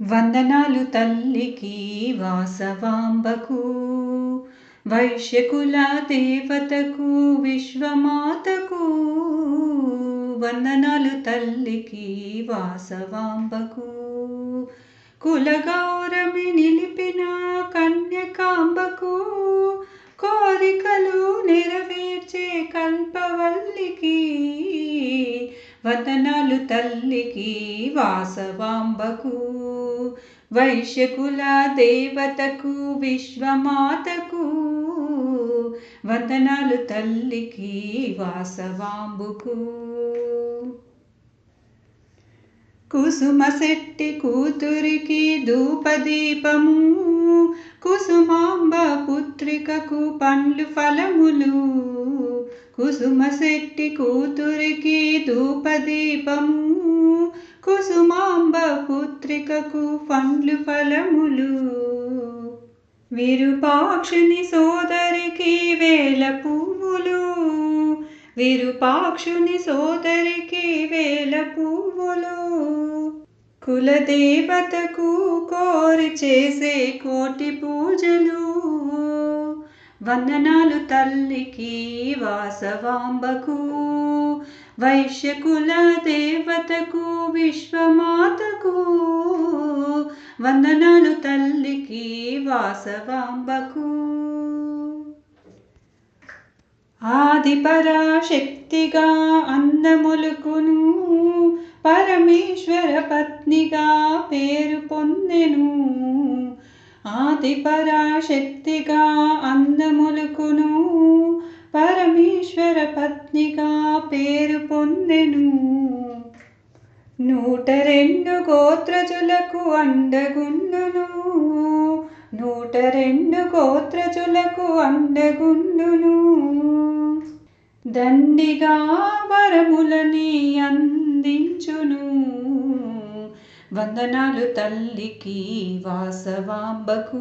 వందనాలు తల్లికి వాసవాంబకు వైశ్యకుల దేవతకు విశ్వమాతకు వందనాలు తల్లికి వాసవాంబకు. కులగౌరమి నిలిపిన కన్యకాంబకు వతనాలు తల్లికి వాసవాంబకు వైశ్యకుల దేవతకు విశ్వమాతకు. వతనాలు తల్లికి వాసవాంబుకు. కుసుమ శెట్టి కూతురికి ధూపదీపము కుసుమాంబ పుత్రికకు పండ్లు ఫలములు. కుసుమ శెట్టి కూతురికి ధూపదీపము కుసుమాంబ పుత్రికకు పండ్లు ఫలములు. విరుపాక్షుని సోదరికి వేల పువ్వులు విరుపాక్షుని సోదరికి వేల పువ్వులు కులదేవతకు కోరి చేసే కోటి పూజలు. వందనాలు తల్లికి వాసవాంబకు వైశ్యకుల దేవతకు విశ్వమాతకు. వందనాలు తల్లికి వాసవాంబకు. ఆదిపరాశక్తిగా అందములుకును పరమేశ్వర పత్నిగా పేరు పొందెను. ఆదిపరాశక్తిగా అందములుకును పరమేశ్వర పత్నిగా పేరు పొందెను. నూట రెండు గోత్రజులకు అండగుండును. నూట రెండు గోత్రజులకు అండగుండును. దండిగా వరములని అందించును. వందనాలు తల్లికి వాసవాంబకు.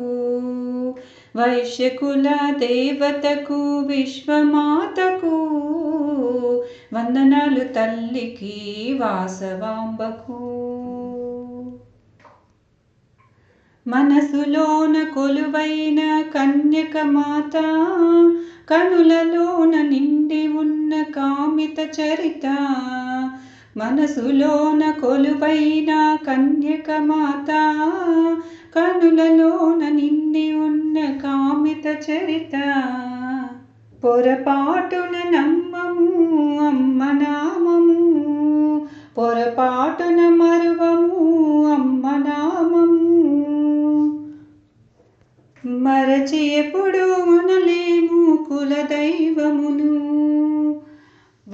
వైశ్యకుల దేవతకు విశ్వమాతకు. వందనాలు తల్లికి వాసవాంబకు. మనసులోన కొలువైన కన్యక మాత కనులలోన చరిత. మనసులోన కొలువైన కన్యక మాత. కనులలోన నిండి ఉన్న కామిత చరిత. పొరపాటున నమ్మము అమ్మ నామము. పొరపాటున మర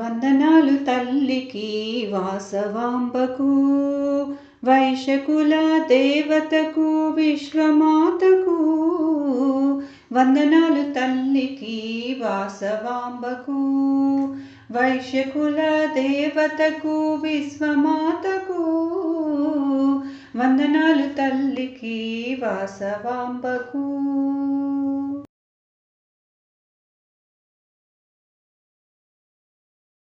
వందనాలు తల్లికి వాసవాంబకు వైశకుల దేవతకు విశ్వమాతకు. వందనాలు తల్లికి వాసవాంబకు వైశకుల దేవతకు విశ్వమాతకు. వందనాలు తల్లికి వాసవాంబకు.